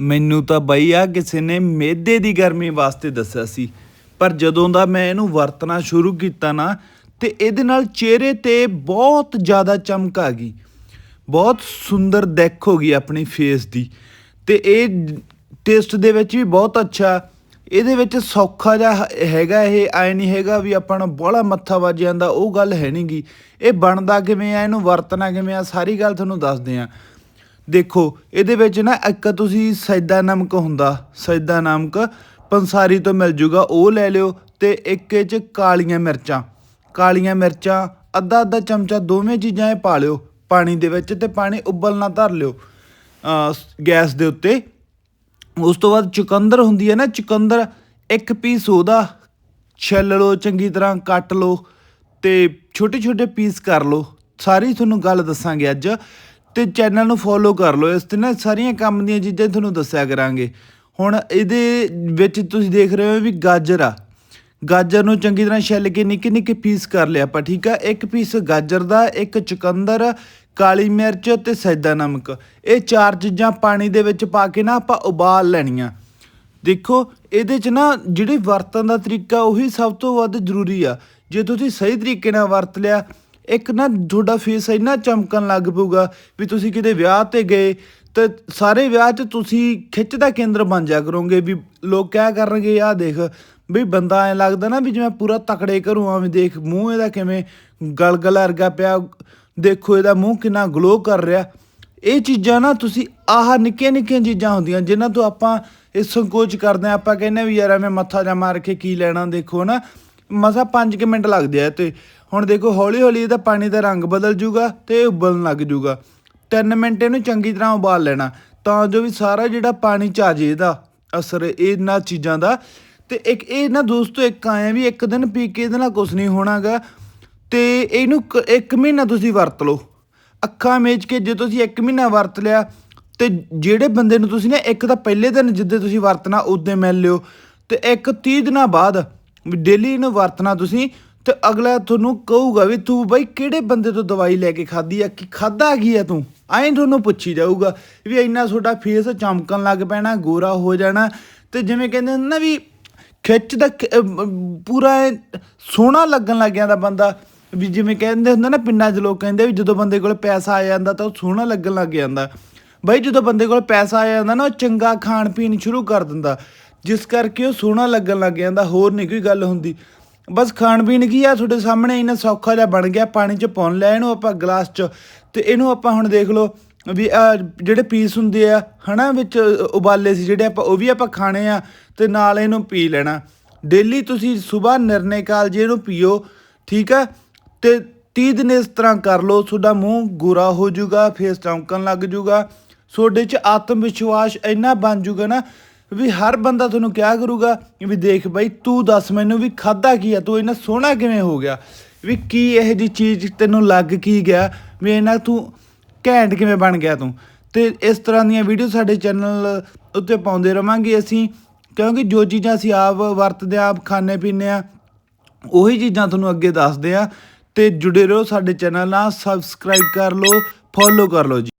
ਮੈਨੂੰ ਤਾਂ ਬਈ ਆ ਕਿਸੇ ਨੇ ਮੇਦੇ ਦੀ ਗਰਮੀ ਵਾਸਤੇ ਦੱਸਿਆ ਸੀ। ਪਰ ਜਦੋਂ ਦਾ ਮੈਂ ਇਹਨੂੰ ਵਰਤਣਾ ਸ਼ੁਰੂ ਕੀਤਾ ਨਾ, ਤੇ ਇਹਦੇ ਨਾਲ ਚਿਹਰੇ ਤੇ ਬਹੁਤ ਜ਼ਿਆਦਾ ਚਮਕ ਆ ਗਈ। ਬਹੁਤ ਸੁੰਦਰ ਦਿੱਖ ਹੋ ਗਈ ਆਪਣੀ ਫੇਸ ਦੀ। ਤੇ ਇਹ ਟੇਸਟ ਦੇ ਵਿੱਚ ਵੀ ਬਹੁਤ ਅੱਛਾ। ਇਹਦੇ ਵਿੱਚ ਸੌਖਾ ਜਿਹਾ ਹੈਗਾ ਇਹ, ਐ ਨਹੀਂ ਹੈਗਾ ਵੀ ਆਪਾਂ ਨੂੰ ਬੜਾ ਮੱਥਾ ਵੱਜ ਜਾਂਦਾ, ਉਹ ਗੱਲ ਹੈ ਨਹੀਂਗੀ ਇਹ ਬਣਦਾ ਕਿਵੇਂ ਆ, ਇਹਨੂੰ ਵਰਤਣਾ ਕਿਵੇਂ ਆ, ਸਾਰੀ ਗੱਲ ਤੁਹਾਨੂੰ ਦੱਸਦੇ ਆ। ਦੇਖੋ, ਇਹਦੇ ਵਿੱਚ ਨਾ ਇੱਕ ਤੁਸੀਂ ਸੈਦਾ ਨਮਕ ਹੁੰਦਾ, ਸੈਦਾ ਨਮਕ ਪੰਸਾਰੀ ਤੋਂ ਮਿਲ ਜੂਗਾ, ਉਹ ਲੈ ਲਿਓ ਤੇ ਇੱਕ ਇਹ ਚ ਕਾਲੀਆਂ ਮਿਰਚਾਂ। ਕਾਲੀਆਂ ਮਿਰਚਾਂ, ਅੱਧਾ ਅੱਧਾ ਚਮਚਾ ਦੋਵੇਂ ਚੀਜ਼ਾਂ ਇਹ ਪਾ ਲਿਓ, ਪਾਣੀ ਦੇ ਵਿੱਚ ਤੇ ਪਾਣੀ ਉਬਲਣਾ ਧਰ ਲਿਓ ਗੈਸ ਦੇ ਉੱਤੇ। ਉਸ ਤੋਂ ਬਾਅਦ ਚੁਕੰਦਰ ਹੁੰਦੀ ਹੈ ਨਾ, ਚੁਕੰਦਰ ਇੱਕ ਪੀਸ ਉਹਦਾ ਛਿੱਲ ਲਓ, ਚੰਗੀ ਤਰ੍ਹਾਂ ਕੱਟ ਲਓ ਤੇ ਛੋਟੇ ਛੋਟੇ ਪੀਸ ਕਰ ਲਓ। ਸਾਰੀ ਤੁਹਾਨੂੰ ਗੱਲ ਦੱਸਾਂਗੇ ਅੱਜ। ਤੇ ਚੈਨਲ ਨੂੰ ਫੋਲੋ ਕਰ ਲਓ। ਇਸ ਤੇ ਨਾ ਸਾਰੀਆਂ ਕੰਮ ਦੀਆਂ ਚੀਜ਼ਾਂ ਤੁਹਾਨੂੰ ਦੱਸਿਆ ਕਰਾਂਗੇ। ਹੁਣ ਇਹਦੇ ਵਿੱਚ ਤੁਸੀਂ ਦੇਖ ਰਹੇ ਹੋ ਵੀ ਗਾਜਰ ਆ। ਗਾਜਰ ਨੂੰ ਚੰਗੀ ਤਰ੍ਹਾਂ ਛਿੱਲ ਕੇ ਨਿੱਕੇ ਨਿੱਕੇ ਪੀਸ ਕਰ ਲਿਆ ਆਪਾਂ, ਠੀਕ ਆ? ਇੱਕ ਪੀਸ ਗਾਜਰ ਦਾ, ਇੱਕ ਚੁਕੰਦਰ, ਕਾਲੀ ਮਿਰਚ ਤੇ ਸੈਦਾ ਨਮਕ। ਇਹ ਚਾਰ ਚੀਜ਼ਾਂ ਪਾਣੀ ਦੇ ਵਿੱਚ ਪਾ ਕੇ ਨਾ ਆਪਾਂ ਉਬਾਲ ਲੈਣੀਆਂ। ਦੇਖੋ, ਇਹਦੇ ਚ ਨਾ ਜਿਹੜੇ ਵਰਤਣ ਦਾ ਤਰੀਕਾ ਉਹੀ ਸਭ ਤੋਂ ਵੱਧ ਜ਼ਰੂਰੀ ਆ। ਜੇ ਤੁਸੀਂ ਸਹੀ ਤਰੀਕੇ ਨਾਲ ਵਰਤ ਲਿਆ ਇੱਕ ਨਾ ਤੁਹਾਡਾ ਫੇਸ ਇੰਨਾ ਚਮਕਣ ਲੱਗ ਪਊਗਾ ਵੀ ਤੁਸੀਂ ਕਿਤੇ ਵਿਆਹ ਤੇ ਗਏ ਤੇ ਸਾਰੇ ਵਿਆਹ 'ਚ ਤੁਸੀਂ ਖਿੱਚ ਦਾ ਕੇਂਦਰ ਬਣ ਜਾ ਕਰੋਗੇ ਵੀ ਲੋਕ ਕਿਆ ਕਰਨਗੇ, ਆਹ ਦੇਖ। ਵੀ ਬੰਦਾ ਐ ਲੱਗਦਾ ਨਾ ਵੀ ਜਿਵੇਂ ਪੂਰਾ ਤਕੜੇ ਘਰੋਂ ਆਵੇਂ ਦੇਖ, ਮੂੰਹ ਇਹਦਾ ਕਿਵੇਂ ਗਲਗਲ ਵਰਗਾ ਪਿਆ, ਦੇਖੋ ਇਹਦਾ ਮੂੰਹ ਕਿੰਨਾ ਗਲੋ ਕਰ ਰਿਹਾ। ਇਹ ਚੀਜ਼ਾਂ ਨਾ ਤੁਸੀਂ ਆਹ ਨਿੱਕੀਆਂ ਨਿੱਕੀਆਂ ਚੀਜ਼ਾਂ ਹੁੰਦੀਆਂ ਜਿਨ੍ਹਾਂ ਤੋਂ ਆਪਾਂ ਇਹ ਸੰਕੋਚ ਕਰਦੇ ਆ ਆਪਾਂ ਕਹਿੰਦੇ ਵੀ ਯਾਰ ਐਵੇਂ ਮੱਥਾ ਜਾ ਮਾਰ ਕੇ ਕੀ ਲੈਣਾ, ਦੇਖੋ ਨਾ। ਮਸਾ 5 ਮਿੰਟ ਲੱਗਦੇ ਆ ਤੇ। ਹੁਣ ਦੇਖੋ ਹੌਲੀ ਹੌਲੀ ਇਹਦਾ ਪਾਣੀ ਦਾ ਰੰਗ ਬਦਲ ਜੂਗਾ ਤੇ ਇਹ ਉਬਲਣ ਲੱਗ ਜੂਗਾ। 3 ਮਿੰਟ ਇਹਨੂੰ ਚੰਗੀ ਤਰ੍ਹਾਂ ਉਬਾਲ ਲੈਣਾ, ਤਾਂ ਜੋ ਵੀ ਸਾਰਾ ਜਿਹੜਾ ਪਾਣੀ ਚ ਆ ਜੇ ਇਹਦਾ ਅਸਰ ਇਹਨਾਂ ਚੀਜ਼ਾਂ ਦਾ। ਤੇ ਇੱਕ ਇਹ ਨਾ ਦੋਸਤੋ, ਇੱਕ ਆਇਆ ਵੀ ਇੱਕ ਦਿਨ ਪੀ ਕੇ ਇਹਦੇ ਨਾਲ ਕੁਝ ਨਹੀਂ ਹੋਣਾਗਾ। ਤੇ ਇਹਨੂੰ ਕ- ਇੱਕ ਮਹੀਨਾ ਤੁਸੀਂ ਵਰਤ ਲਓ। ਅੱਖਾਂ ਮੇਚ ਕੇ ਜੇ ਤੁਸੀਂ ਇੱਕ ਮਹੀਨਾ ਵਰਤ ਲਿਆ, ਤੇ ਜਿਹੜੇ ਬੰਦੇ ਨੂੰ ਤੁਸੀਂ ਨਾ ਇੱਕ ਤਾਂ ਪਹਿਲੇ ਦਿਨ ਜਿੱਦੇ ਤੁਸੀਂ ਵਰਤਣਾ ਉਦੋਂ ਮਿਲ ਲਿਓ। ਤੇ ਇੱਕ 30 ਦਿਨਾਂ ਬਾਅਦ ਵੀ ਡੇਲੀ ਇਹਨੂੰ ਵਰਤਣਾ ਤੁਸੀਂ ਤੇ ਅਗਲਾ ਤੁਹਾਨੂੰ ਕਹੂਗਾ ਵੀ ਤੂੰ ਬਾਈ ਕਿਹੜੇ ਬੰਦੇ ਤੋਂ ਦਵਾਈ ਲੈ ਕੇ ਖਾਧੀ ਆ? ਕਿ ਖਾਦਾ ਕੀ ਆ ਤੂੰ? ਐਂ ਤੁਹਾਨੂੰ ਪੁੱਛੀ ਜਾਊਗਾ ਵੀ ਇੰਨਾ ਤੁਹਾਡਾ ਫੇਸ ਚਮਕਣ ਲੱਗ ਪੈਣਾ, ਗੋਰਾ ਹੋ ਜਾਣਾ ਤੇ ਜਿਵੇਂ ਕਹਿੰਦੇ ਹੁੰਦੇ ਨਾ ਵੀ ਖਿੱਚ ਦਾ ਪੂਰਾ ਸੋਹਣਾ ਲੱਗਣ ਲੱਗ ਜਾਂਦਾ ਬੰਦਾ। ਵੀ ਜਿਵੇਂ ਕਹਿੰਦੇ ਹੁੰਦੇ ਨਾ ਪਿੰਡਾਂ 'ਚ ਲੋਕ ਕਹਿੰਦੇ ਵੀ ਜਦੋਂ ਬੰਦੇ ਕੋਲ ਪੈਸਾ ਆ ਜਾਂਦਾ ਤਾਂ ਉਹ ਸੋਹਣਾ ਲੱਗਣ ਲੱਗ ਜਾਂਦਾ। ਬਈ ਜਦੋਂ ਬੰਦੇ ਕੋਲ ਪੈਸਾ ਆ ਜਾਂਦਾ ਨਾ ਉਹ ਚੰਗਾ ਖਾਣ ਪੀਣ ਸ਼ੁਰੂ ਕਰ ਦਿੰਦਾ। ਜਿਸ ਕਰਕੇ ਉਹ ਸੋਹਣਾ ਲੱਗਣ ਲੱਗ ਜਾਂਦਾ, ਹੋਰ ਨਹੀਂ ਕੋਈ ਗੱਲ ਹੁੰਦੀ। ਬਸ ਖਾਣ ਪੀਣ ਕੀ ਆ? ਤੁਹਾਡੇ ਸਾਹਮਣੇ ਇਹਨਾਂ ਸੌਖਾ ਜਿਹਾ ਬਣ ਗਿਆ, ਪਾਣੀ 'ਚ ਪਾਉਣ ਲਿਆ, ਇਹਨੂੰ ਆਪਾਂ ਗਲਾਸ 'ਚ ਤੇ ਇਹਨੂੰ ਆਪਾਂ ਹੁਣ ਦੇਖ ਲਓ ਵੀ ਜਿਹੜੇ ਪੀਸ ਹੁੰਦੇ ਆ, ਹਨਾ, ਵਿੱਚ ਉਬਾਲੇ ਸੀ ਜਿਹੜੇ ਆਪਾਂ, ਉਹ ਵੀ ਆਪਾਂ ਖਾਣੇ ਆ ਤੇ ਨਾਲ ਇਹਨੂੰ ਪੀ ਲੈਣਾ। ਡੇਲੀ ਤੁਸੀਂ ਸਵੇਰ ਨਿਰਣੇ ਕਾਲ ਜੇ ਇਹਨੂੰ ਪੀਓ, ਠੀਕ ਆ? ਤੇ 30 ਦਿਨ ਇਸ ਤਰ੍ਹਾਂ ਕਰ ਲਓ, ਤੁਹਾਡਾ ਮੂੰਹ ਗੋਰਾ ਹੋ ਜਾਊਗਾ, ਫੇਸ ਚਮਕਣ ਲੱਗ ਜਾਊਗਾ, ਤੁਹਾਡੇ 'ਚ ਆਤਮ ਵਿਸ਼ਵਾਸ ਇੰਨਾ ਬਣ ਜਾਊਗਾ ਨਾ ਵੀ ਹਰ ਬੰਦਾ ਤੁਹਾਨੂੰ ਕਿਹਾ ਕਰੂਗਾ ਵੀ ਦੇਖ ਬਾਈ, ਤੂੰ ਦੱਸ ਮੈਨੂੰ ਵੀ ਖਾਦਾ ਕੀ ਆ? ਤੂੰ ਇਹਨਾਂ ਸੋਹਣਾ ਕਿਵੇਂ ਹੋ ਗਿਆ? ਵੀ ਕੀ ਇਹ ਜੀ ਚੀਜ਼ ਤੈਨੂੰ ਲੱਗ ਕੀ ਗਿਆ? ਵੀ ਇਹਨਾਂ ਤੂੰ ਘੈਂਟ ਕਿਵੇਂ ਬਣ ਗਿਆ ਤੂੰ? ਤੇ ਇਸ ਤਰ੍ਹਾਂ ਦੀਆਂ ਵੀਡੀਓ ਸਾਡੇ ਚੈਨਲ ਉੱਤੇ ਪਾਉਂਦੇ ਰਵਾਂਗੇ ਅਸੀਂ, ਕਿਉਂਕਿ ਜੋ ਚੀਜ਼ਾਂ ਅਸੀਂ ਆਪ ਵਰਤਦੇ ਆ ਆਪ ਖਾਣੇ ਪੀਂਦੇ ਆ ਉਹੀ ਚੀਜ਼ਾਂ ਤੁਹਾਨੂੰ ਅੱਗੇ ਦੱਸਦੇ ਆ ਤੇ ਜੁੜੇ ਰਹੋ ਸਾਡੇ ਚੈਨਲ ਨਾਲ ਸਬਸਕ੍ਰਾਈਬ ਕਰ ਲਓ ਫੋਲੋ ਕਰ ਲਓ ਜੀ।